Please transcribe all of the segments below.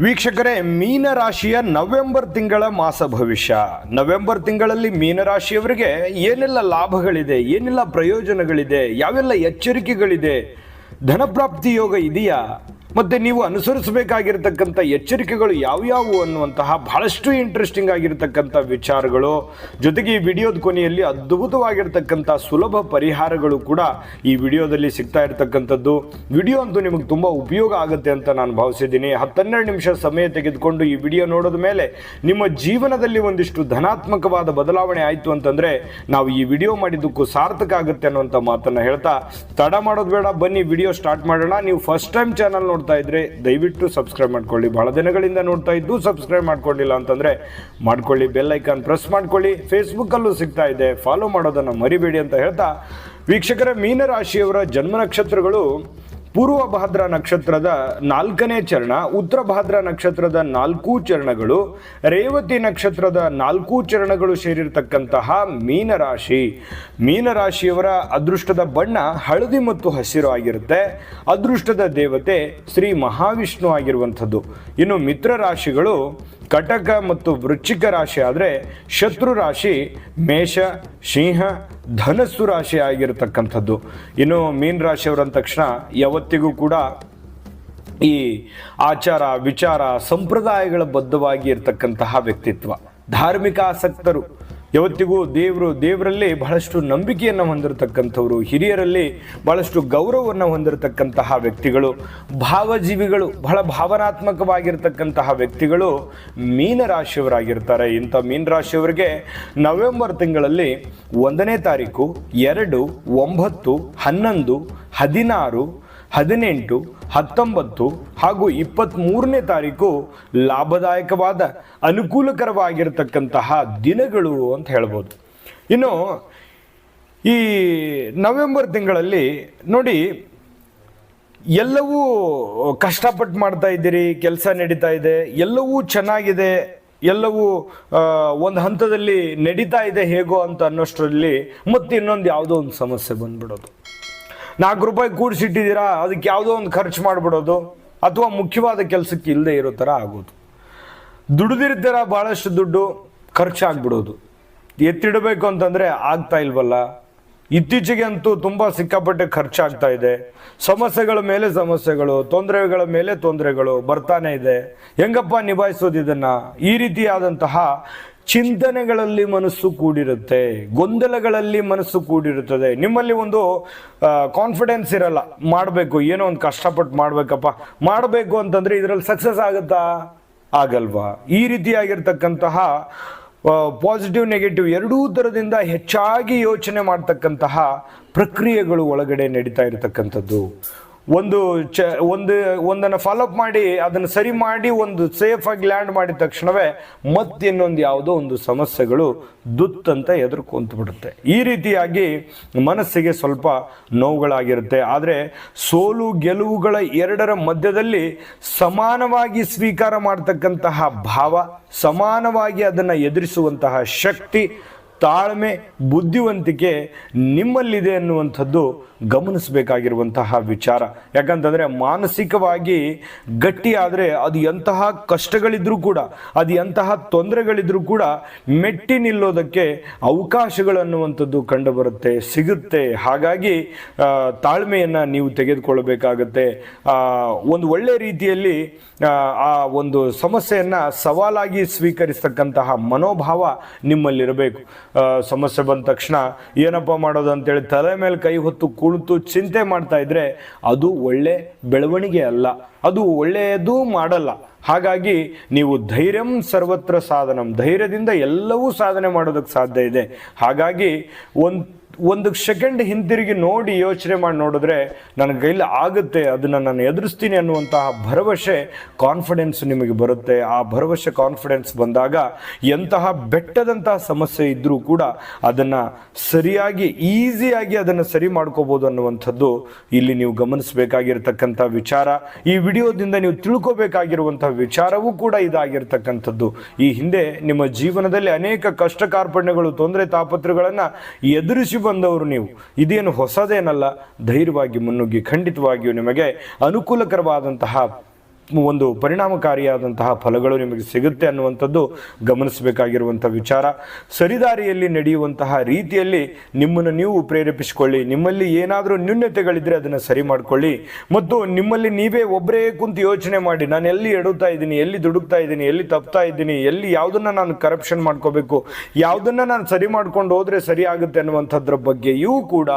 ವೀಕ್ಷಕರೇ, ಮೀನರಾಶಿಯ ನವೆಂಬರ್ ತಿಂಗಳ ಮಾಸ ಭವಿಷ್ಯ. ನವೆಂಬರ್ ತಿಂಗಳಲ್ಲಿ ಮೀನರಾಶಿಯವರಿಗೆ ಏನೆಲ್ಲ ಲಾಭಗಳಿದೆ, ಏನೆಲ್ಲ ಪ್ರಯೋಜನಗಳಿದೆ, ಯಾವೆಲ್ಲ ಎಚ್ಚರಿಕೆಗಳಿದೆ, ಧನಪ್ರಾಪ್ತಿ ಯೋಗ ಇದೆಯಾ? ಮತ್ತೆ ನೀವು ಅನುಸರಿಸಬೇಕಾಗಿರ್ತಕ್ಕಂಥ ಎಚ್ಚರಿಕೆಗಳು ಯಾವ್ಯಾವು ಅನ್ನುವಂತಹ ಬಹಳಷ್ಟು ಇಂಟ್ರೆಸ್ಟಿಂಗ್ ಆಗಿರತಕ್ಕಂಥ ವಿಚಾರಗಳು. ಜೊತೆಗೆ ಈ ವಿಡಿಯೋದ ಕೊನೆಯಲ್ಲಿ ಅದ್ಭುತವಾಗಿರ್ತಕ್ಕಂಥ ಸುಲಭ ಪರಿಹಾರಗಳು ಕೂಡ ಈ ವಿಡಿಯೋದಲ್ಲಿ ಸಿಗ್ತಾ ಇರತಕ್ಕಂಥದ್ದು. ವಿಡಿಯೋ ಅಂತೂ ನಿಮಗೆ ತುಂಬ ಉಪಯೋಗ ಆಗುತ್ತೆ ಅಂತ ನಾನು ಭಾವಿಸಿದ್ದೀನಿ. ಹತ್ತೆರಡು ನಿಮಿಷ ಸಮಯ ತೆಗೆದುಕೊಂಡು ಈ ವಿಡಿಯೋ ನೋಡೋದ ಮೇಲೆ ನಿಮ್ಮ ಜೀವನದಲ್ಲಿ ಒಂದಿಷ್ಟು ಧನಾತ್ಮಕವಾದ ಬದಲಾವಣೆ ಆಯಿತು ಅಂತಂದರೆ ನಾವು ಈ ವಿಡಿಯೋ ಮಾಡಿದ್ದಕ್ಕೂ ಸಾರ್ಥಕ ಆಗುತ್ತೆ ಅನ್ನುವಂಥ ಮಾತನ್ನು ಹೇಳ್ತಾ, ತಡ ಮಾಡೋದು ಬೇಡ, ಬನ್ನಿ ವಿಡಿಯೋ ಸ್ಟಾರ್ಟ್ ಮಾಡೋಣ. ನೀವು ಫಸ್ಟ್ ಟೈಮ್ ಚಾನಲ್ ನೋಡ್ತಾ ಇದ್ರೆ, ದಯವಿಟ್ಟು ಸಬ್ಸ್ಕ್ರೈಬ್ ಮಾಡ್ಕೊಳ್ಳಿ. ಬಹಳ ದಿನಗಳಿಂದ ನೋಡ್ತಾ ಇದ್ದು ಸಬ್ಸ್ಕ್ರೈಬ್ ಮಾಡ್ಕೊಂಡಿಲ್ಲ ಅಂತಂದ್ರೆ, ಮಾಡ್ಕೊಳ್ಳಿ. ಬೆಲ್ ಐಕಾನ್ ಪ್ರೆಸ್ ಮಾಡ್ಕೊಳ್ಳಿ. ಫೇಸ್ಬುಕ್ಕಲ್ಲೂ ಸಿಗ್ತಾ ಇದೆ. ಫಾಲೋ ಮಾಡೋದನ್ನ ಮರಿಬೇಡಿ ಅಂತ ಹೇಳ್ತಾ, ವೀಕ್ಷಕರ, ಮೀನರಾಶಿಯವರ ಜನ್ಮ ನಕ್ಷತ್ರಗಳು ಪೂರ್ವ ಭಾದ್ರ ನಕ್ಷತ್ರದ ನಾಲ್ಕನೇ ಚರಣ, ಉತ್ತರ ಭಾದ್ರ ನಕ್ಷತ್ರದ ನಾಲ್ಕು ಚರಣಗಳು, ರೇವತಿ ನಕ್ಷತ್ರದ ನಾಲ್ಕು ಚರಣಗಳು ಸೇರಿರ್ತಕ್ಕಂತಹ ಮೀನರಾಶಿ. ಮೀನರಾಶಿಯವರ ಅದೃಷ್ಟದ ಬಣ್ಣ ಹಳದಿ ಮತ್ತು ಹಸಿರು ಆಗಿರುತ್ತೆ. ಅದೃಷ್ಟದ ದೇವತೆ ಶ್ರೀ ಮಹಾವಿಷ್ಣು ಆಗಿರುವಂಥದ್ದು. ಇನ್ನು ಮಿತ್ರ ರಾಶಿಗಳು ಕಟಕ ಮತ್ತು ವೃಶ್ಚಿಕ ರಾಶಿ ಆದರೆ ಶತ್ರು ರಾಶಿ ಮೇಷ, ಸಿಂಹ ಧನಸ್ಸು ರಾಶಿ ಆಗಿರತಕ್ಕಂಥದ್ದು. ಇನ್ನು ಮೀನ್ ರಾಶಿಯವರು ಅಂದ ತಕ್ಷಣ ಯಾವತ್ತಿಗೂ ಕೂಡ ಈ ಆಚಾರ, ವಿಚಾರ, ಸಂಪ್ರದಾಯಗಳ ಬದ್ಧವಾಗಿ ಇರತಕ್ಕಂತಹ ವ್ಯಕ್ತಿತ್ವ. ಧಾರ್ಮಿಕ ಆಸಕ್ತರು ಯಾವತ್ತಿಗೂ ದೇವರು, ದೇವರಲ್ಲಿ ಬಹಳಷ್ಟು ನಂಬಿಕೆಯನ್ನು ಹೊಂದಿರತಕ್ಕಂಥವರು, ಹಿರಿಯರಲ್ಲಿ ಬಹಳಷ್ಟು ಗೌರವವನ್ನು ಹೊಂದಿರತಕ್ಕಂತಹ ವ್ಯಕ್ತಿಗಳು, ಭಾವಜೀವಿಗಳು, ಬಹಳ ಭಾವನಾತ್ಮಕವಾಗಿರ್ತಕ್ಕಂತಹ ವ್ಯಕ್ತಿಗಳು ಮೀನರಾಶಿಯವರಾಗಿರ್ತಾರೆ. ಇಂಥ ಮೀನರಾಶಿಯವರಿಗೆ ನವೆಂಬರ್ ತಿಂಗಳಲ್ಲಿ ಒಂದನೇ ತಾರೀಕು, ಎರಡು, ಒಂಬತ್ತು, ಹನ್ನೊಂದು, ಹದಿನಾರು ಹದಿನೆಂಟು, ಹತ್ತೊಂಬತ್ತು ಹಾಗೂ ಇಪ್ಪತ್ತ್ಮೂರನೇ ತಾರೀಕು ಲಾಭದಾಯಕವಾದ, ಅನುಕೂಲಕರವಾಗಿರತಕ್ಕಂತಹ ದಿನಗಳು ಅಂತ ಹೇಳ್ಬೋದು. ಇನ್ನು ಈ ನವೆಂಬರ್ ತಿಂಗಳಲ್ಲಿ ನೋಡಿ, ಎಲ್ಲವೂ ಕಷ್ಟಪಟ್ಟು ಮಾಡ್ತಾ ಇದ್ದೀರಿ, ಕೆಲಸ ನಡೀತಾ ಇದೆ, ಎಲ್ಲವೂ ಚೆನ್ನಾಗಿದೆ, ಎಲ್ಲವೂ ಒಂದು ಹಂತದಲ್ಲಿ ನಡೀತಾ ಇದೆ ಹೇಗೋ ಅಂತ ಅನ್ನೋಷ್ಟರಲ್ಲಿ ಮತ್ತೆ ಇನ್ನೊಂದು ಯಾವುದೋ ಒಂದು ಸಮಸ್ಯೆ ಬಂದ್ಬಿಡೋದು. ನಾಲ್ಕು ರೂಪಾಯಿ ಕೂಡಿಸಿಟ್ಟಿದ್ದೀರಾ? ಅದಕ್ಕೆ ಯಾವುದೋ ಒಂದು ಖರ್ಚು ಮಾಡಿಬಿಡೋದು. ಅಥವಾ ಮುಖ್ಯವಾದ ಕೆಲಸಕ್ಕೆ ಇಲ್ಲದೆ ಇರೋ ಥರ ಆಗೋದು. ದುಡಿದಿರ್ತೀರ ಭಾಳಷ್ಟು ದುಡ್ಡು ಖರ್ಚಾಗ್ಬಿಡೋದು ಎತ್ತಿಡಬೇಕು ಅಂತಂದರೆ ಆಗ್ತಾ ಇಲ್ವಲ್ಲ? ಇತ್ತೀಚೆಗೆ ಅಂತೂ ತುಂಬ ಸಿಕ್ಕಾಪಟ್ಟೆ ಖರ್ಚಾಗ್ತಾ ಇದೆ. ಸಮಸ್ಯೆಗಳ ಮೇಲೆ ಸಮಸ್ಯೆಗಳು, ತೊಂದರೆಗಳ ಮೇಲೆ ತೊಂದರೆಗಳು ಬರ್ತಾನೆ ಇದೆ. ಹೆಂಗಪ್ಪ ನಿಭಾಯಿಸೋದು ಇದನ್ನು? ಈ ರೀತಿಯಾದಂತಹ ಚಿಂತನೆಗಳಲ್ಲಿ ಮನಸ್ಸು ಕೂಡಿರುತ್ತೆ, ಗೊಂದಲಗಳಲ್ಲಿ ಮನಸ್ಸು ಕೂಡಿರುತ್ತದೆ. ನಿಮ್ಮಲ್ಲಿ ಒಂದು ಕಾನ್ಫಿಡೆನ್ಸ್ ಇರಲ್ಲ. ಮಾಡಬೇಕು, ಏನೋ ಒಂದು ಕಷ್ಟಪಟ್ಟು ಮಾಡಬೇಕಪ್ಪ. ಮಾಡಬೇಕು ಅಂತಂದರೆ ಇದರಲ್ಲಿ ಸಕ್ಸಸ್ ಆಗುತ್ತಾ? ಆಗಲ್ವಾ? ಈ ರೀತಿಯಾಗಿರ್ತಕ್ಕಂತಹ ಪಾಸಿಟಿವ್ ನೆಗೆಟಿವ್ ಎರಡೂ ಥರದಿಂದ ಹೆಚ್ಚಾಗಿ ಯೋಚನೆ ಮಾಡ್ತಕ್ಕಂತಹ ಪ್ರಕ್ರಿಯೆಗಳು ಒಳಗಡೆ ನಡೀತಾ ಇರತಕ್ಕಂಥದ್ದು. ಒಂದು ಚ, ಒಂದು, ಒಂದನ್ನು ಫಾಲೋಅಪ್ ಮಾಡಿ, ಅದನ್ನು ಸರಿ ಮಾಡಿ, ಒಂದು ಸೇಫ್ ಆಗಿ ಲ್ಯಾಂಡ್ ಮಾಡಿದ ತಕ್ಷಣವೇ ಮತ್ತಿನ್ನೊಂದು ಯಾವುದೋ ಒಂದು ಸಮಸ್ಯೆಗಳು ದುತ್ತಂತ ಎದುರ್ಕೊಂತ ಬಿಡುತ್ತೆ. ಈ ರೀತಿಯಾಗಿ ಮನಸ್ಸಿಗೆ ಸ್ವಲ್ಪ ನೋವುಗಳಾಗಿರುತ್ತೆ. ಆದರೆ ಸೋಲು ಗೆಲುವುಗಳ ಎರಡರ ಮಧ್ಯದಲ್ಲಿ ಸಮಾನವಾಗಿ ಸ್ವೀಕಾರ ಮಾಡ್ತಕ್ಕಂತಹ ಭಾವ, ಸಮಾನವಾಗಿ ಅದನ್ನು ಎದುರಿಸುವಂತಹ ಶಕ್ತಿ ತಾಳ್ಮೆ ಬುದ್ಧಿವಂತಿಕೆ ನಿಮ್ಮಲ್ಲಿದೆ ಅನ್ನುವಂಥದ್ದು ಗಮನಿಸಬೇಕಾಗಿರುವಂತಹ ವಿಚಾರ. ಯಾಕಂತಂದರೆ ಮಾನಸಿಕವಾಗಿ ಗಟ್ಟಿಯಾದರೆ ಅದು ಎಂತಹ ಕಷ್ಟಗಳಿದ್ರೂ ಕೂಡ ಅದು ಎಂತಹ ತೊಂದರೆಗಳಿದ್ರೂ ಕೂಡ ಮೆಟ್ಟಿ ನಿಲ್ಲೋದಕ್ಕೆ ಅವಕಾಶಗಳನ್ನುವಂಥದ್ದು ಕಂಡುಬರುತ್ತೆ ಸಿಗುತ್ತೆ. ಹಾಗಾಗಿ ತಾಳ್ಮೆಯನ್ನು ನೀವು ತೆಗೆದುಕೊಳ್ಳಬೇಕಾಗತ್ತೆ. ಒಂದು ಒಳ್ಳೆ ರೀತಿಯಲ್ಲಿ ಆ, ಒಂದು ಸಮಸ್ಯೆಯನ್ನು ಸವಾಲಾಗಿ ಸ್ವೀಕರಿಸತಕ್ಕಂತಹ ಮನೋಭಾವ ನಿಮ್ಮಲ್ಲಿರಬೇಕು. ಸಮಸ್ಯೆ ಬಂದ ತಕ್ಷಣ ಏನಪ್ಪ ಮಾಡೋದು ಅಂತೇಳಿ ತಲೆ ಮೇಲೆ ಕೈ ಹೊತ್ತು ಕುಳಿತು ಚಿಂತೆ ಮಾಡ್ತಾ ಇದ್ರೆ ಅದು ಒಳ್ಳೆ ಬೆಳವಣಿಗೆ ಅಲ್ಲ. ಅದು ಒಳ್ಳೆಯದು ಮಾಡಲ್ಲ. ಹಾಗಾಗಿ ನೀವು ಧೈರ್ಯಂ ಸರ್ವತ್ರ ಸಾಧನಂ. ಧೈರ್ಯದಿಂದ ಎಲ್ಲವೂ ಸಾಧನೆ ಮಾಡೋದಕ್ಕೆ ಸಾಧ್ಯ ಇದೆ. ಹಾಗಾಗಿ ಒಂದು ಒಂದು ಸೆಕೆಂಡ್ ಹಿಂತಿರುಗಿ ನೋಡಿ ಯೋಚನೆ ಮಾಡಿ ನೋಡಿದ್ರೆ ನನ್ನ ಕೈಲಿ ಆಗುತ್ತೆ, ಅದನ್ನು ನಾನು ಎದುರಿಸ್ತೀನಿ ಅನ್ನುವಂತಹ ಭರವಸೆ ಕಾನ್ಫಿಡೆನ್ಸ್ ನಿಮಗೆ ಬರುತ್ತೆ. ಆ ಭರವಸೆ ಕಾನ್ಫಿಡೆನ್ಸ್ ಬಂದಾಗ ಎಂತಹ ಬೆಟ್ಟದಂತಹ ಸಮಸ್ಯೆ ಇದ್ದರೂ ಕೂಡ ಅದನ್ನು ಸರಿಯಾಗಿ ಈಸಿಯಾಗಿ ಅದನ್ನು ಸರಿ ಮಾಡ್ಕೋಬೋದು ಅನ್ನುವಂಥದ್ದು ಇಲ್ಲಿ ನೀವು ಗಮನಿಸಬೇಕಾಗಿರ್ತಕ್ಕಂಥ ವಿಚಾರ. ಈ ವಿಡಿಯೋದಿಂದ ನೀವು ತಿಳ್ಕೋಬೇಕಾಗಿರುವಂಥ ವಿಚಾರವೂ ಕೂಡ ಇದಾಗಿರ್ತಕ್ಕಂಥದ್ದು. ಈ ಹಿಂದೆ ನಿಮ್ಮ ಜೀವನದಲ್ಲಿ ಅನೇಕ ಕಷ್ಟ ಕಾರ್ಪಣ್ಯಗಳು ತೊಂದರೆ ತಾಪತ್ರಗಳನ್ನು ಎದುರಿಸಿ ಬಂದವರು ನೀವು. ಇದೇನು ಹೊಸದೇನಲ್ಲ? ಧೈರ್ಯವಾಗಿ ಮುನ್ನುಗ್ಗಿ ಖಂಡಿತವಾಗಿಯೂ ನಿಮಗೆ ಅನುಕೂಲಕರವಾದಂತಹ ಒಂದು ಪರಿಣಾಮಕಾರಿಯಾದಂತಹ ಫಲಗಳು ನಿಮಗೆ ಸಿಗುತ್ತೆ ಅನ್ನುವಂಥದ್ದು ಗಮನಿಸಬೇಕಾಗಿರುವಂಥ ವಿಚಾರ. ಸರಿದಾರಿಯಲ್ಲಿ ನಡೆಯುವಂತಹ ರೀತಿಯಲ್ಲಿ ನಿಮ್ಮನ್ನು ನೀವು ಪ್ರೇರೇಪಿಸಿಕೊಳ್ಳಿ, ನಿಮ್ಮಲ್ಲಿ ಏನಾದರೂ ನ್ಯೂನ್ಯತೆಗಳಿದ್ದರೆ ಅದನ್ನು ಸರಿ ಮಾಡಿಕೊಳ್ಳಿ. ಮತ್ತು ನಿಮ್ಮಲ್ಲಿ ನೀವೇ ಒಬ್ಬರೇ ಕುಂತು ಯೋಚನೆ ಮಾಡಿ, ನಾನು ಎಲ್ಲಿ ಎಡುತ್ತಾ ಇದ್ದೀನಿ, ಎಲ್ಲಿ ದುಡುಕ್ತಾ ಇದ್ದೀನಿ, ಎಲ್ಲಿ ತಪ್ತಾ ಇದ್ದೀನಿ, ಎಲ್ಲಿ ಯಾವುದನ್ನು ನಾನು ಕರಪ್ಷನ್ ಮಾಡ್ಕೋಬೇಕು, ಯಾವುದನ್ನು ನಾನು ಸರಿ ಮಾಡ್ಕೊಂಡು ಹೋದರೆ ಸರಿ ಆಗುತ್ತೆ ಅನ್ನುವಂಥದ್ರ ಬಗ್ಗೆಯೂ ಕೂಡ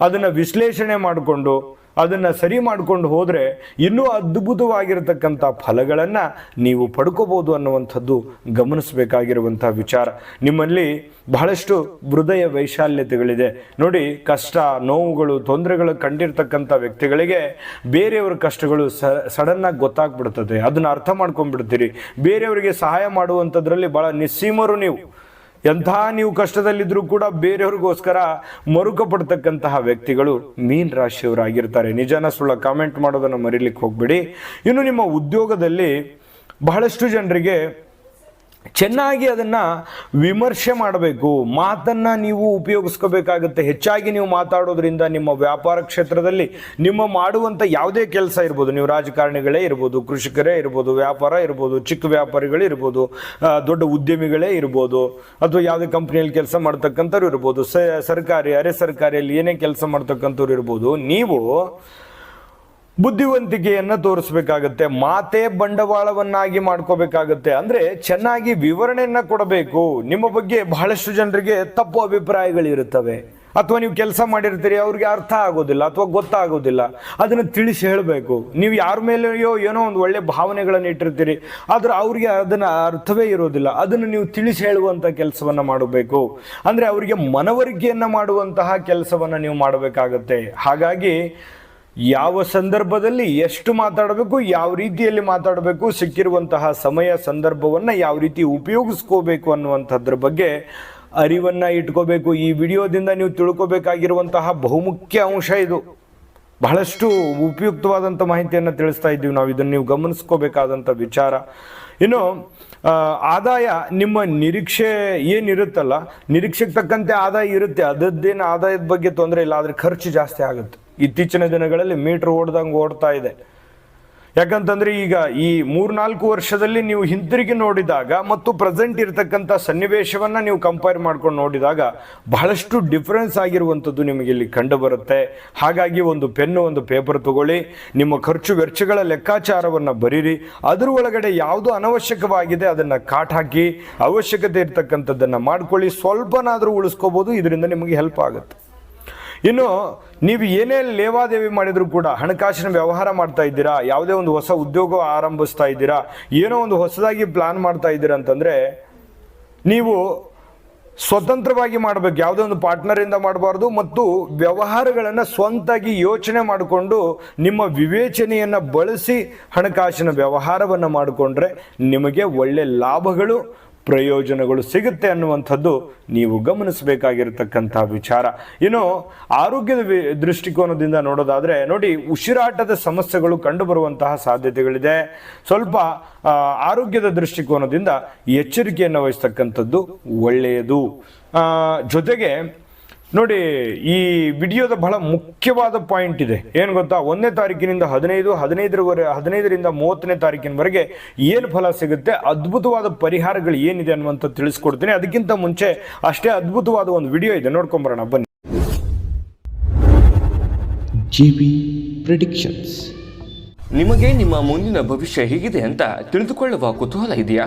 ಅದನ್ನು ವಿಶ್ಲೇಷಣೆ ಮಾಡಿಕೊಂಡು, ಅದನ್ನು ಸರಿ ಮಾಡಿಕೊಂಡು ಹೋದರೆ ಇನ್ನೂ ಅದ್ಭುತವಾಗಿರತಕ್ಕಂಥ ಫಲಗಳನ್ನು ನೀವು ಪಡ್ಕೋಬೋದು ಅನ್ನುವಂಥದ್ದು ಗಮನಿಸಬೇಕಾಗಿರುವಂಥ ವಿಚಾರ. ನಿಮ್ಮಲ್ಲಿ ಬಹಳಷ್ಟು ಹೃದಯ ವೈಶಾಲ್ಯತೆಗಳಿದೆ. ನೋಡಿ, ಕಷ್ಟ, ನೋವುಗಳು, ತೊಂದರೆಗಳು ಕಂಡಿರ್ತಕ್ಕಂಥ ವ್ಯಕ್ತಿಗಳಿಗೆ ಬೇರೆಯವರ ಕಷ್ಟಗಳು ಸ, ಸಡನ್ನಾಗಿ ಗೊತ್ತಾಗ್ಬಿಡ್ತದೆ. ಅದನ್ನು ಅರ್ಥ ಮಾಡ್ಕೊಂಡ್ಬಿಡ್ತೀರಿ. ಬೇರೆಯವರಿಗೆ ಸಹಾಯ ಮಾಡುವಂಥದ್ರಲ್ಲಿ ಭಾಳ ನಿಸ್ಸೀಮರು ನೀವು. ಎಂಥ ನೀವು ಕಷ್ಟದಲ್ಲಿದ್ದರೂ ಕೂಡ ಬೇರೆಯವ್ರಿಗೋಸ್ಕರ ಮರುಕ ಪಡ್ತಕ್ಕಂತಹ ವ್ಯಕ್ತಿಗಳು ಮೀನ್ ರಾಶಿಯವರಾಗಿರ್ತಾರೆ. ನಿಜನ ಸುಳ್ಳ ಕಾಮೆಂಟ್ ಮಾಡೋದನ್ನು ಮರಿಲಿಕ್ಕೆ ಹೋಗ್ಬೇಡಿ. ಇನ್ನು ನಿಮ್ಮ ಉದ್ಯೋಗದಲ್ಲಿ ಬಹಳಷ್ಟು ಜನರಿಗೆ ಚೆನ್ನಾಗಿ ಅದನ್ನು ವಿಮರ್ಶೆ ಮಾಡಬೇಕು. ಮಾತನ್ನು ನೀವು ಉಪಯೋಗಿಸ್ಕೋಬೇಕಾಗುತ್ತೆ. ಹೆಚ್ಚಾಗಿ ನೀವು ಮಾತಾಡೋದ್ರಿಂದ ನಿಮ್ಮ ವ್ಯಾಪಾರ ಕ್ಷೇತ್ರದಲ್ಲಿ ನಿಮ್ಮ ಮಾಡುವಂಥ ಯಾವುದೇ ಕೆಲಸ ಇರ್ಬೋದು. ನೀವು ರಾಜಕಾರಣಿಗಳೇ ಇರ್ಬೋದು, ಕೃಷಿಕರೇ ಇರ್ಬೋದು, ವ್ಯಾಪಾರ ಇರ್ಬೋದು, ಚಿಕ್ಕ ವ್ಯಾಪಾರಿಗಳೇ ಇರ್ಬೋದು ದೊಡ್ಡ ಉದ್ಯಮಿಗಳೇ ಇರ್ಬೋದು, ಅಥವಾ ಯಾವುದೇ ಕಂಪ್ನಿಯಲ್ಲಿ ಕೆಲಸ ಮಾಡ್ತಕ್ಕಂಥವ್ರು ಇರ್ಬೋದು ಸರ್ಕಾರಿ, ಅರೆ ಸರ್ಕಾರಿಯಲ್ಲಿ ಏನೇ ಕೆಲಸ ಮಾಡ್ತಕ್ಕಂಥವ್ರು ಇರ್ಬೋದು, ನೀವು ಬುದ್ಧಿವಂತಿಕೆಯನ್ನು ತೋರಿಸ್ಬೇಕಾಗತ್ತೆ, ಮಾತೆ ಬಂಡವಾಳವನ್ನಾಗಿ ಮಾಡ್ಕೋಬೇಕಾಗತ್ತೆ. ಅಂದ್ರೆ ಚೆನ್ನಾಗಿ ವಿವರಣೆಯನ್ನ ಕೊಡಬೇಕು. ನಿಮ್ಮ ಬಗ್ಗೆ ಬಹಳಷ್ಟು ಜನರಿಗೆ ತಪ್ಪು ಅಭಿಪ್ರಾಯಗಳಿರುತ್ತವೆ. ಅಥವಾ ನೀವು ಕೆಲಸ ಮಾಡಿರ್ತೀರಿ, ಅವ್ರಿಗೆ ಅರ್ಥ ಆಗೋದಿಲ್ಲ ಅಥವಾ ಗೊತ್ತಾಗೋದಿಲ್ಲ. ಅದನ್ನು ತಿಳಿಸಿ ಹೇಳಬೇಕು. ನೀವು ಯಾರ ಮೇಲೆಯೋ ಏನೋ ಒಂದು ಒಳ್ಳೆ ಭಾವನೆಗಳನ್ನು ಇಟ್ಟಿರ್ತೀರಿ, ಆದ್ರೆ ಅವ್ರಿಗೆ ಅದನ್ನು ಅರ್ಥವೇ ಇರೋದಿಲ್ಲ. ಅದನ್ನು ನೀವು ತಿಳಿಸಿ ಹೇಳುವಂಥ ಕೆಲಸವನ್ನು ಮಾಡಬೇಕು. ಅಂದರೆ ಅವರಿಗೆ ಮನವರಿಕೆಯನ್ನು ಮಾಡುವಂತಹ ಕೆಲಸವನ್ನು ನೀವು ಮಾಡಬೇಕಾಗತ್ತೆ. ಹಾಗಾಗಿ ಯಾವ ಸಂದರ್ಭದಲ್ಲಿ ಎಷ್ಟು ಮಾತಾಡಬೇಕು, ಯಾವ ರೀತಿಯಲ್ಲಿ ಮಾತಾಡಬೇಕು, ಸಿಕ್ಕಿರುವಂತಹ ಸಮಯ ಸಂದರ್ಭವನ್ನು ಯಾವ ರೀತಿ ಉಪಯೋಗಿಸ್ಕೋಬೇಕು ಅನ್ನುವಂಥದ್ರ ಬಗ್ಗೆ ಅರಿವನ್ನು ಇಟ್ಕೋಬೇಕು. ಈ ವಿಡಿಯೋದಿಂದ ನೀವು ತಿಳ್ಕೋಬೇಕಾಗಿರುವಂತಹ ಬಹುಮುಖ್ಯ ಅಂಶ ಇದು. ಬಹಳಷ್ಟು ಉಪಯುಕ್ತವಾದಂಥ ಮಾಹಿತಿಯನ್ನು ತಿಳಿಸ್ತಾ ಇದ್ದೀವಿ ನಾವು. ಇದನ್ನು ನೀವು ಗಮನಿಸ್ಕೋಬೇಕಾದಂಥ ವಿಚಾರ. ಇನ್ನು ಆದಾಯ ನಿಮ್ಮ ನಿರೀಕ್ಷೆ ಏನಿರುತ್ತಲ್ಲ, ನಿರೀಕ್ಷೆಗೆ ತಕ್ಕಂತೆ ಆದಾಯ ಇರುತ್ತೆ. ಅದದ್ದೇನು ಆದಾಯದ ಬಗ್ಗೆ ತೊಂದರೆ ಇಲ್ಲ, ಆದರೆ ಖರ್ಚು ಜಾಸ್ತಿ ಆಗುತ್ತೆ. ಇತ್ತೀಚಿನ ದಿನಗಳಲ್ಲಿ ಮೀಟ್ರ್ ಓಡ್ದಂಗೆ ಓಡ್ತಾ ಇದೆ. ಯಾಕಂತಂದ್ರೆ ಈಗ ಈ ಮೂರ್ನಾಲ್ಕು ವರ್ಷದಲ್ಲಿ ನೀವು ಹಿಂತಿರುಗಿ ನೋಡಿದಾಗ ಮತ್ತು ಪ್ರೆಸೆಂಟ್ ಇರತಕ್ಕಂಥ ಸನ್ನಿವೇಶವನ್ನ ನೀವು ಕಂಪೇರ್ ಮಾಡ್ಕೊಂಡು ನೋಡಿದಾಗ ಬಹಳಷ್ಟು ಡಿಫ್ರೆನ್ಸ್ ಆಗಿರುವಂಥದ್ದು ನಿಮಗೆ ಇಲ್ಲಿ ಕಂಡು ಬರುತ್ತೆ ಹಾಗಾಗಿ ಒಂದು ಪೆನ್ನು, ಒಂದು ಪೇಪರ್ ತಗೊಳ್ಳಿ, ನಿಮ್ಮ ಖರ್ಚು ವೆಚ್ಚಗಳ ಲೆಕ್ಕಾಚಾರವನ್ನು ಬರೀರಿ, ಅದರ ಒಳಗಡೆ ಯಾವುದು ಅನವಶ್ಯಕವಾಗಿದೆ ಅದನ್ನು ಕಾಟ್ ಹಾಕಿ, ಅವಶ್ಯಕತೆ ಇರತಕ್ಕಂಥದ್ದನ್ನು ಮಾಡ್ಕೊಳ್ಳಿ, ಸ್ವಲ್ಪನಾದರೂ ಉಳಿಸ್ಕೋಬೋದು, ಇದರಿಂದ ನಿಮಗೆ ಹೆಲ್ಪ್ ಆಗುತ್ತೆ. ಇನ್ನು ನೀವು ಏನೇ ಲೇವಾದೇವಿ ಮಾಡಿದರೂ ಕೂಡ ಹಣಕಾಸಿನ ವ್ಯವಹಾರ ಮಾಡ್ತಾ ಇದ್ದೀರಾ, ಯಾವುದೇ ಒಂದು ಹೊಸ ಉದ್ಯೋಗ ಆರಂಭಿಸ್ತಾ ಇದ್ದೀರಾ, ಏನೋ ಒಂದು ಹೊಸದಾಗಿ ಪ್ಲಾನ್ ಮಾಡ್ತಾ ಇದ್ದೀರಾ ಅಂತಂದರೆ ನೀವು ಸ್ವತಂತ್ರವಾಗಿ ಮಾಡಬೇಕು, ಯಾವುದೇ ಒಂದು ಪಾರ್ಟ್ನರಿಂದ ಮಾಡಬಾರ್ದು ಮತ್ತು ವ್ಯವಹಾರಗಳನ್ನು ಸ್ವಂತಾಗಿ ಯೋಚನೆ ಮಾಡಿಕೊಂಡು ನಿಮ್ಮ ವಿವೇಚನೆಯನ್ನು ಬಳಸಿ ಹಣಕಾಸಿನ ವ್ಯವಹಾರವನ್ನು ಮಾಡಿಕೊಂಡ್ರೆ ನಿಮಗೆ ಒಳ್ಳೆ ಲಾಭಗಳು ಪ್ರಯೋಜನಗಳು ಸಿಗುತ್ತೆ ಅನ್ನುವಂಥದ್ದು ನೀವು ಗಮನಿಸಬೇಕಾಗಿರತಕ್ಕಂಥ ವಿಚಾರ. ಇನ್ನು ಆರೋಗ್ಯದ ದೃಷ್ಟಿಕೋನದಿಂದ ನೋಡೋದಾದ್ರೆ ನೋಡಿ, ಉಸಿರಾಟದ ಸಮಸ್ಯೆಗಳು ಕಂಡುಬರುವಂತಹ ಸಾಧ್ಯತೆಗಳಿದೆ. ಸ್ವಲ್ಪ ಆರೋಗ್ಯದ ದೃಷ್ಟಿಕೋನದಿಂದ ಎಚ್ಚರಿಕೆಯನ್ನು ವಹಿಸ್ತಕ್ಕಂಥದ್ದು ಒಳ್ಳೆಯದು. ಜೊತೆಗೆ ನೋಡಿ ಈ ವಿಡಿಯೋದ ಬಹಳ ಮುಖ್ಯವಾದ ಪಾಯಿಂಟ್ ಇದೆ. ಏನು ಗೊತ್ತಾ? ಒಂದನೇ ತಾರೀಕಿನಿಂದ ಹದಿನೈದು ಹದಿನೈದರವರೆ ಹದಿನೈದರಿಂದ ಮೂವತ್ತನೇ ತಾರೀಕಿನವರೆಗೆ ಏನು ಫಲ ಸಿಗುತ್ತೆ? ಅದ್ಭುತವಾದ ಪರಿಹಾರಗಳು ಏನಿದೆ ಅನ್ನುವಂಥ ತಿಳಿಸ್ಕೊಡ್ತೀನಿ. ಅದಕ್ಕಿಂತ ಮುಂಚೆ ಅಷ್ಟೇ ಅದ್ಭುತವಾದ ಒಂದು ವಿಡಿಯೋ ಇದೆ. ನೋಡ್ಕೊಂಬರೋಣ ಬನ್ನಿ. G B predictions. ನಿಮಗೆ ನಿಮ್ಮ ಮುಂದಿನ ಭವಿಷ್ಯ ಹೇಗಿದೆ ಅಂತ ತಿಳಿದುಕೊಳ್ಳುವ ಕುತೂಹಲ ಇದೆಯಾ?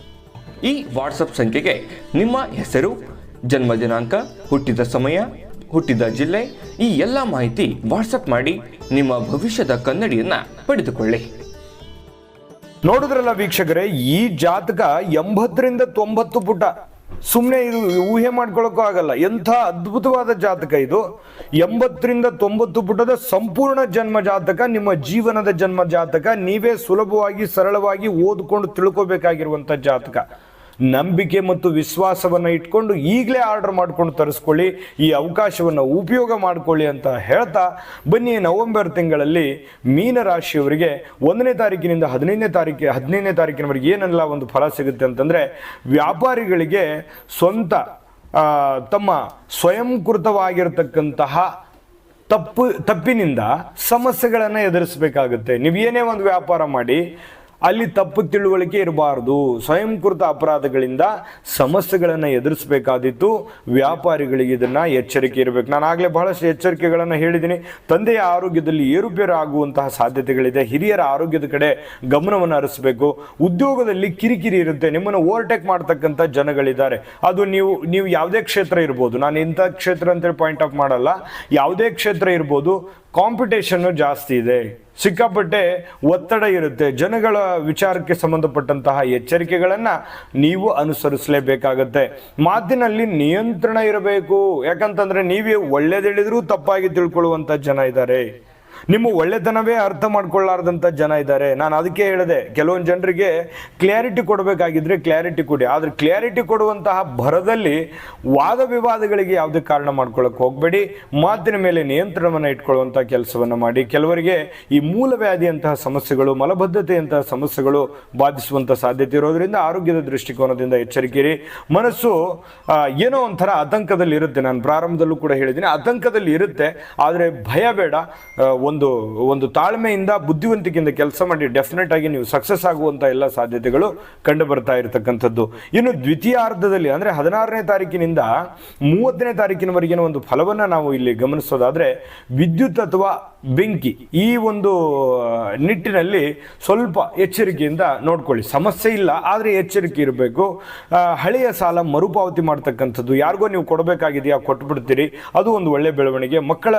ಈ ವಾಟ್ಸಪ್ ಸಂಖ್ಯೆಗೆ ನಿಮ್ಮ ಹೆಸರು, ಜನ್ಮ ದಿನಾಂಕ, ಹುಟ್ಟಿದ ಸಮಯ, ಹುಟ್ಟಿದ ಜಿಲ್ಲೆ, ಈ ಎಲ್ಲ ಮಾಹಿತಿ ವಾಟ್ಸಪ್ ಮಾಡಿ ನಿಮ್ಮ ಭವಿಷ್ಯದ ಕನ್ನಡಿಯನ್ನ ಪಡೆದುಕೊಳ್ಳಿ. ನೋಡಿದ್ರಲ್ಲ ವೀಕ್ಷಕರೇ, ಈ ಜಾತಕ ಎಂಬತ್ತರಿಂದ ತೊಂಬತ್ತು ಪುಟ. ಸುಮ್ಮನೆ ಇದು ಊಹೆ ಮಾಡ್ಕೊಳ್ಳೋಕ್ಕೂ ಆಗಲ್ಲ. ಎಂಥ ಅದ್ಭುತವಾದ ಜಾತಕ ಇದು. ಎಂಬತ್ತರಿಂದ ತೊಂಬತ್ತು ಪುಟದ ಸಂಪೂರ್ಣ ಜನ್ಮ ಜಾತಕ, ನಿಮ್ಮ ಜೀವನದ ಜನ್ಮ ಜಾತಕ, ನೀವೇ ಸುಲಭವಾಗಿ, ಸರಳವಾಗಿ ಓದ್ಕೊಂಡು ತಿಳ್ಕೊಬೇಕಾಗಿರುವಂಥ ಜಾತಕ. ನಂಬಿಕೆ ಮತ್ತು ವಿಶ್ವಾಸವನ್ನು ಇಟ್ಕೊಂಡು ಈಗಲೇ ಆರ್ಡರ್ ಮಾಡ್ಕೊಂಡು ತರಿಸ್ಕೊಳ್ಳಿ, ಈ ಅವಕಾಶವನ್ನು ಉಪಯೋಗ ಮಾಡಿಕೊಳ್ಳಿ ಅಂತ ಹೇಳ್ತಾ ಬನ್ನಿ ನವೆಂಬರ್ ತಿಂಗಳಲ್ಲಿ ಮೀನರಾಶಿಯವರಿಗೆ ಒಂದನೇ ತಾರೀಕಿನಿಂದ ಹದಿನೈದನೇ ತಾರೀಕು, ಹದಿನೈದನೇ ತಾರೀಕಿನವರೆಗೆ ಏನೆಲ್ಲ ಒಂದು ಫಲ ಸಿಗುತ್ತೆ ಅಂತಂದರೆ ವ್ಯಾಪಾರಿಗಳಿಗೆ ಸ್ವಂತ ತಮ್ಮ ಸ್ವಯಂಕೃತವಾಗಿರತಕ್ಕಂತಹ ತಪ್ಪು, ತಪ್ಪಿನಿಂದ ಸಮಸ್ಯೆಗಳನ್ನು ಎದುರಿಸಬೇಕಾಗುತ್ತೆ. ನೀವು ಏನೇ ಒಂದು ವ್ಯಾಪಾರ ಮಾಡಿ ಅಲ್ಲಿ ತಪ್ಪು ತಿಳುವಳಿಕೆ ಇರಬಾರ್ದು. ಸ್ವಯಂಕೃತ ಅಪರಾಧಗಳಿಂದ ಸಮಸ್ಯೆಗಳನ್ನು ಎದುರಿಸಬೇಕಾದಿತ್ತು. ವ್ಯಾಪಾರಿಗಳಿಗೆ ಇದನ್ನು ಎಚ್ಚರಿಕೆ ಇರಬೇಕು. ನಾನು ಆಗಲೇ ಬಹಳಷ್ಟು ಎಚ್ಚರಿಕೆಗಳನ್ನು ಹೇಳಿದ್ದೀನಿ. ತಂದೆಯ ಆರೋಗ್ಯದಲ್ಲಿ ಏರುಪೇರು ಆಗುವಂತಹ ಸಾಧ್ಯತೆಗಳಿದೆ. ಹಿರಿಯರ ಆರೋಗ್ಯದ ಕಡೆ ಗಮನವನ್ನು ಹರಿಸಬೇಕು. ಉದ್ಯೋಗದಲ್ಲಿ ಕಿರಿಕಿರಿ ಇರುತ್ತೆ. ನಿಮ್ಮನ್ನು ಓವರ್ಟೇಕ್ ಮಾಡ್ತಕ್ಕಂಥ ಜನಗಳಿದ್ದಾರೆ. ಅದು ನೀವು ನೀವು ಯಾವುದೇ ಕ್ಷೇತ್ರ ಇರ್ಬೋದು. ನಾನು ಇಂಥ ಕ್ಷೇತ್ರ ಅಂತೇಳಿ ಪಾಯಿಂಟ್ ಆಫ್ ಮಾಡಲ್ಲ. ಯಾವುದೇ ಕ್ಷೇತ್ರ ಇರ್ಬೋದು. ಕಾಂಪಿಟೇಷನ್ನು ಜಾಸ್ತಿ ಇದೆ. ಸಿಕ್ಕಾಪಟ್ಟೆ ಒತ್ತಡ ಇರುತ್ತೆ. ಜನಗಳ ವಿಚಾರಕ್ಕೆ ಸಂಬಂಧಪಟ್ಟಂತಹ ಎಚ್ಚರಿಕೆಗಳನ್ನು ನೀವು ಅನುಸರಿಸಲೇಬೇಕಾಗತ್ತೆ. ಮಾತಿನಲ್ಲಿ ನಿಯಂತ್ರಣ ಇರಬೇಕು. ಯಾಕಂತಂದರೆ ನೀವೇ ಒಳ್ಳೇದೇಳಿದ್ರೂ ತಪ್ಪಾಗಿ ತಿಳ್ಕೊಳ್ಳುವಂಥ ಜನ ಇದ್ದಾರೆ. ನಿಮ್ಮ ಒಳ್ಳೆತನವೇ ಅರ್ಥ ಮಾಡ್ಕೊಳ್ಳಾರ್ದಂಥ ಜನ ಇದ್ದಾರೆ. ನಾನು ಅದಕ್ಕೆ ಹೇಳಿದೆ, ಕೆಲವೊಂದು ಜನರಿಗೆ ಕ್ಲಾರಿಟಿ ಕೊಡಬೇಕಾಗಿದ್ರೆ ಕ್ಲಾರಿಟಿ ಕೊಡಿ. ಆದರೆ ಕ್ಲಾರಿಟಿ ಕೊಡುವಂತಹ ಭರದಲ್ಲಿ ವಾದ ವಿವಾದಗಳಿಗೆ ಯಾವುದೇ ಕಾರಣ ಮಾಡ್ಕೊಳ್ಳೋಕೆ ಹೋಗಬೇಡಿ. ಮಾತಿನ ಮೇಲೆ ನಿಯಂತ್ರಣವನ್ನು ಇಟ್ಕೊಳ್ಳುವಂಥ ಕೆಲಸವನ್ನು ಮಾಡಿ. ಕೆಲವರಿಗೆ ಈ ಮೂಲವ್ಯಾಧಿಯಂತಹ ಸಮಸ್ಯೆಗಳು, ಮಲಬದ್ಧತೆಯಂತಹ ಸಮಸ್ಯೆಗಳು ಬಾಧಿಸುವಂಥ ಸಾಧ್ಯತೆ ಇರೋದ್ರಿಂದ ಆರೋಗ್ಯದ ದೃಷ್ಟಿಕೋನದಿಂದ ಎಚ್ಚರಿಕೆರಿ ಮನಸ್ಸು ಏನೋ ಒಂಥರ ಆತಂಕದಲ್ಲಿ ಇರುತ್ತೆ ನಾನು ಪ್ರಾರಂಭದಲ್ಲೂ ಕೂಡ ಹೇಳಿದ್ದೀನಿ ಆತಂಕದಲ್ಲಿ ಇರುತ್ತೆ ಆದರೆ ಭಯ ಬೇಡ. ಒಂದು ಒಂದು ತಾಳ್ಮೆಯಿಂದ, ಬುದ್ಧಿವಂತಿಕೆಯಿಂದ ಕೆಲಸ ಮಾಡಿ ಡೆಫಿನೆಟ್ ಆಗಿ ನೀವು ಸಕ್ಸಸ್ ಆಗುವಂಥ ಎಲ್ಲ ಸಾಧ್ಯತೆಗಳು ಕಂಡು ಬರ್ತಾ ಇರತಕ್ಕಂಥದ್ದು. ಇನ್ನು ದ್ವಿತೀಯಾರ್ಧದಲ್ಲಿ, ಅಂದರೆ ಹದಿನಾರನೇ ತಾರೀಕಿನಿಂದ ಮೂವತ್ತನೇ ತಾರೀಕಿನವರೆಗಿನ ಒಂದು ಫಲವನ್ನು ನಾವು ಇಲ್ಲಿ ಗಮನಿಸೋದಾದರೆ, ವಿದ್ಯುತ್ ಅಥವಾ ಬೆಂಕಿ. ಈ ಒಂದು ನಿಟ್ಟಿನಲ್ಲಿ ಸ್ವಲ್ಪ ಎಚ್ಚರಿಕೆಯಿಂದ ನೋಡ್ಕೊಳ್ಳಿ. ಸಮಸ್ಯೆ ಇಲ್ಲ, ಆದರೆ ಎಚ್ಚರಿಕೆ ಇರಬೇಕು. ಹಳೆಯ ಸಾಲ ಮರುಪಾವತಿ ಮಾಡ್ತಕ್ಕಂಥದ್ದು ಯಾರಿಗೋ ನೀವು ಕೊಡಬೇಕಾಗಿದೆಯಾ, ಕೊಟ್ಬಿಡ್ತೀರಿ. ಅದು ಒಂದು ಒಳ್ಳೆಯ ಬೆಳವಣಿಗೆ. ಮಕ್ಕಳ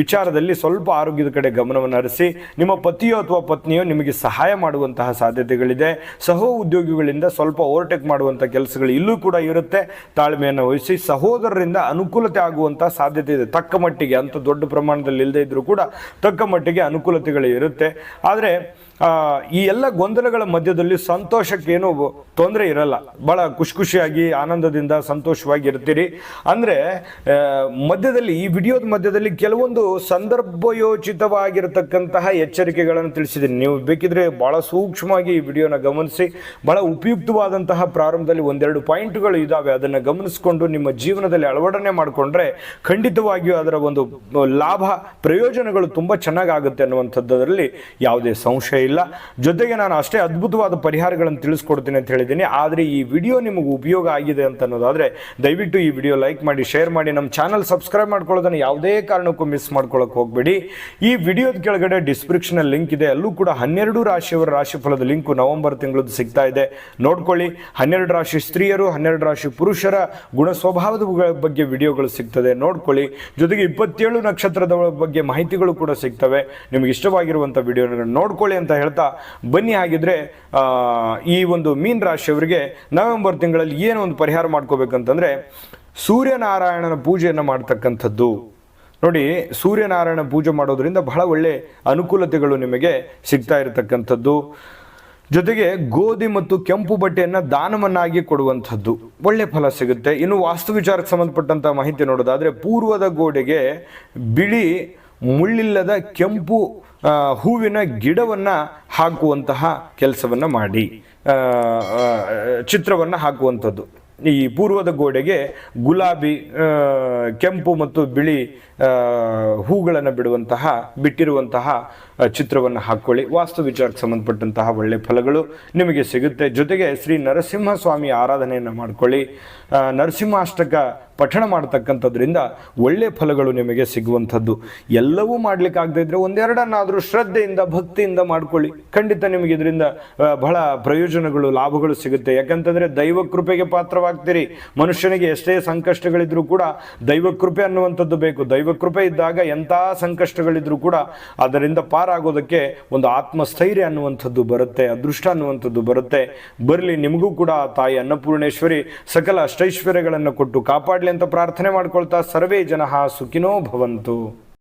ವಿಚಾರದಲ್ಲಿ ಸ್ವಲ್ಪ ಆರೋಗ್ಯದ ಕಡೆ ಗಮನವನ್ನು ಹರಿಸಿ, ನಿಮ್ಮ ಪತಿಯೋ ಅಥವಾ ಪತ್ನಿಯೋ ನಿಮಗೆ ಸಹಾಯ ಮಾಡುವಂತಹ ಸಾಧ್ಯತೆಗಳಿದೆ. ಸಹ ಉದ್ಯೋಗಿಗಳಿಂದ ಸ್ವಲ್ಪ ಓವರ್ಟೇಕ್ ಮಾಡುವಂಥ ಕೆಲಸಗಳು ಇಲ್ಲೂ ಕೂಡ ಇರುತ್ತೆ. ತಾಳ್ಮೆಯನ್ನು ವಹಿಸಿ, ಸಹೋದರರಿಂದ ಅನುಕೂಲತೆ ಆಗುವಂಥ ಸಾಧ್ಯತೆ ಇದೆ. ತಕ್ಕ ಮಟ್ಟಿಗೆ ಅಂತ ದೊಡ್ಡ ಪ್ರಮಾಣದಲ್ಲಿ ಇಲ್ಲದೇ ಇದ್ದರೂ ಕೂಡ ತಕ್ಕ ಮಟ್ಟಿಗೆ ಅನುಕೂಲತೆಗಳು ಇರುತ್ತೆ. ಆದರೆ ಈ ಎಲ್ಲ ಗೊಂದಲಗಳ ಮಧ್ಯದಲ್ಲಿ ಸಂತೋಷಕ್ಕೇನು ತೊಂದರೆ ಇರಲ್ಲ. ಭಾಳ ಖುಷಿ ಖುಷಿಯಾಗಿ ಆನಂದದಿಂದ ಸಂತೋಷವಾಗಿ ಇರ್ತೀರಿ ಅಂದರೆ ಮಧ್ಯದಲ್ಲಿ, ಈ ವಿಡಿಯೋದ ಮಧ್ಯದಲ್ಲಿ ಕೆಲವೊಂದು ಸಂದರ್ಭಯೋಚಿತವಾಗಿರತಕ್ಕಂತಹ ಎಚ್ಚರಿಕೆಗಳನ್ನು ತಿಳಿಸಿದ್ದೀನಿ. ನೀವು ಬೇಕಿದ್ರೆ ಭಾಳ ಸೂಕ್ಷ್ಮವಾಗಿ ಈ ವಿಡಿಯೋನ ಗಮನಿಸಿ ಭಾಳ ಉಪಯುಕ್ತವಾದಂತಹ ಪ್ರಾರಂಭದಲ್ಲಿ ಒಂದೆರಡು ಪಾಯಿಂಟ್ಗಳು ಇದ್ದಾವೆ ಅದನ್ನು ಗಮನಿಸಿಕೊಂಡು ನಿಮ್ಮ ಜೀವನದಲ್ಲಿ ಅಳವಡನೆ ಮಾಡಿಕೊಂಡ್ರೆ ಖಂಡಿತವಾಗಿಯೂ ಅದರ ಒಂದು ಲಾಭ, ಪ್ರಯೋಜನಗಳು ತುಂಬ ಚೆನ್ನಾಗಾಗುತ್ತೆ ಅನ್ನುವಂಥದ್ದರಲ್ಲಿ ಯಾವುದೇ ಸಂಶಯ ಇಲ್ಲ. ಜೊತೆಗೆ ನಾನು ಅಷ್ಟೇ ಅದ್ಭುತವಾದ ಪರಿಹಾರಗಳನ್ನು ತಿಳಿಸ್ಕೊಡ್ತೀನಿ ಅಂತ ಹೇಳಿದ್ದೀನಿ. ಆದರೆ ಈ ವಿಡಿಯೋ ನಿಮಗೆ ಉಪಯೋಗ ಆಗಿದೆ ಅಂತ ಅನ್ನೋದಾದರೆ ದಯವಿಟ್ಟು ಈ ವಿಡಿಯೋ ಲೈಕ್ ಮಾಡಿ, ಶೇರ್ ಮಾಡಿ, ನಮ್ಮ ಚಾನಲ್ ಸಬ್ಸ್ಕ್ರೈಬ್ ಮಾಡ್ಕೊಳ್ಳೋದನ್ನು ಯಾವುದೇ ಕಾರಣಕ್ಕೂ ಮಿಸ್ ಮಾಡ್ಕೊಳ್ಳೋಕೆ ಹೋಗಬೇಡಿ. ಈ ವಿಡಿಯೋದ ಕೆಳಗಡೆ ಡಿಸ್ಕ್ರಿಪ್ಷನಲ್ಲಿ ಲಿಂಕ್ ಇದೆ. ಅಲ್ಲೂ ಕೂಡ ಹನ್ನೆರಡು ರಾಶಿಯವರ ರಾಶಿಫಲದ ಲಿಂಕು ನವೆಂಬರ್ ತಿಂಗಳದ್ದು ಸಿಗ್ತಾ ಇದೆ. ನೋಡ್ಕೊಳ್ಳಿ. ಹನ್ನೆರಡು ರಾಶಿ ಸ್ತ್ರೀಯರು, ಹನ್ನೆರಡು ರಾಶಿ ಪುರುಷರ ಗುಣ ಸ್ವಭಾವದ ಬಗ್ಗೆ ವಿಡಿಯೋಗಳು ಸಿಗ್ತದೆ. ನೋಡ್ಕೊಳ್ಳಿ. ಜೊತೆಗೆ ಇಪ್ಪತ್ತೇಳು ನಕ್ಷತ್ರದ ಬಗ್ಗೆ ಮಾಹಿತಿಗಳು ಕೂಡ ಸಿಗ್ತವೆ. ನಿಮಗೆ ಇಷ್ಟವಾಗಿರುವಂಥ ವಿಡಿಯೋಗಳನ್ನು ನೋಡ್ಕೊಳ್ಳಿ ಅಂತ ಹೇಳ್ತಾ ಬನ್ನಿ. ಆಗಿದ್ರೆ ಈ ಒಂದು ಮೀನ್ ರಾಶಿಯವರಿಗೆ ನವೆಂಬರ್ ತಿಂಗಳಲ್ಲಿ ಏನು ಒಂದು ಪರಿಹಾರ ಮಾಡ್ಕೋಬೇಕಂತಂದ್ರೆ ಸೂರ್ಯನಾರಾಯಣನ ಪೂಜೆಯನ್ನು ಮಾಡ್ತಕ್ಕಂಥದ್ದು. ನೋಡಿ, ಸೂರ್ಯನಾರಾಯಣ ಪೂಜೆ ಮಾಡೋದ್ರಿಂದ ಬಹಳ ಒಳ್ಳೆ ಅನುಕೂಲತೆಗಳು ನಿಮಗೆ ಸಿಗ್ತಾ ಇರತಕ್ಕಂಥದ್ದು. ಜೊತೆಗೆ ಗೋಧಿ ಮತ್ತು ಕೆಂಪು ಬಟ್ಟೆಯನ್ನು ದಾನವನ್ನಾಗಿ ಕೊಡುವಂಥದ್ದು. ಒಳ್ಳೆ ಫಲ ಸಿಗುತ್ತೆ. ಇನ್ನು ವಾಸ್ತು ವಿಚಾರಕ್ಕೆ ಸಂಬಂಧಪಟ್ಟಂಥ ಮಾಹಿತಿ ನೋಡೋದಾದರೆ, ಪೂರ್ವದ ಗೋಡೆಗೆ ಬಿಳಿ ಮುಳ್ಳಿಲ್ಲದ ಕೆಂಪು ಹೂವಿನ ಗಿಡವನ್ನು ಹಾಕುವಂತಹ ಕೆಲಸವನ್ನು ಮಾಡಿ ಚಿತ್ರವನ್ನು ಹಾಕುವಂಥದ್ದು. ಈ ಪೂರ್ವದ ಗೋಡೆಗೆ ಗುಲಾಬಿ ಕೆಂಪು ಮತ್ತು ಬಿಳಿ ಹೂಗಳನ್ನು ಬಿಡುವಂತಹ, ಬಿಟ್ಟಿರುವಂತಹ ಚಿತ್ರವನ್ನು ಹಾಕ್ಕೊಳ್ಳಿ ವಾಸ್ತು ವಿಚಾರಕ್ಕೆ ಸಂಬಂಧಪಟ್ಟಂತಹ ಒಳ್ಳೆ ಫಲಗಳು ನಿಮಗೆ ಸಿಗುತ್ತೆ. ಜೊತೆಗೆ ಶ್ರೀ ನರಸಿಂಹ ಸ್ವಾಮಿ ಆರಾಧನೆಯನ್ನು ಮಾಡಿಕೊಳ್ಳಿ. ನರಸಿಂಹಾಷ್ಟಕ ಪಠಣ ಮಾಡ್ತಕ್ಕಂಥದ್ರಿಂದ ಒಳ್ಳೆ ಫಲಗಳು ನಿಮಗೆ ಸಿಗುವಂಥದ್ದು. ಎಲ್ಲವೂ ಮಾಡ್ಲಿಕ್ಕಾಗದೇ ಇದ್ರೆ ಒಂದೆರಡನ್ನಾದರೂ ಶ್ರದ್ಧೆಯಿಂದ, ಭಕ್ತಿಯಿಂದ ಮಾಡ್ಕೊಳ್ಳಿ. ಖಂಡಿತ ನಿಮಗೆ ಇದರಿಂದ ಬಹಳ ಪ್ರಯೋಜನಗಳು, ಲಾಭಗಳು ಸಿಗುತ್ತೆ. ಯಾಕಂತಂದ್ರೆ ದೈವ ಕೃಪೆಗೆ ಪಾತ್ರವಾಗ್ತೀರಿ. ಮನುಷ್ಯನಿಗೆ ಎಷ್ಟೇ ಸಂಕಷ್ಟಗಳಿದ್ರೂ ಕೂಡ ದೈವ ಕೃಪೆ ಅನ್ನುವಂಥದ್ದು ಬೇಕು. ದೈವ ಕೃಪೆ ಇದ್ದಾಗ ಎಂಥ ಸಂಕಷ್ಟಗಳಿದ್ರೂ ಕೂಡ ಅದರಿಂದ ಪಾರಾಗೋದಕ್ಕೆ ಒಂದು ಆತ್ಮಸ್ಥೈರ್ಯ ಅನ್ನುವಂಥದ್ದು ಬರುತ್ತೆ, ಅದೃಷ್ಟ ಅನ್ನುವಂಥದ್ದು ಬರುತ್ತೆ. ಬರಲಿ, ನಿಮಗೂ ಕೂಡ ತಾಯಿ ಅನ್ನಪೂರ್ಣೇಶ್ವರಿ ಸಕಲ ಅಷ್ಟೈಶ್ವರ್ಯಗಳನ್ನು ಕೊಟ್ಟು ಕಾಪಾಡಲಿ ಅಂತ ಪ್ರಾರ್ಥನೆ ಮಾಡ್ಕೊಳ್ತಾ ಸರ್ವೇ ಜನ ಸುಖಿನೋ ಭವಂತು.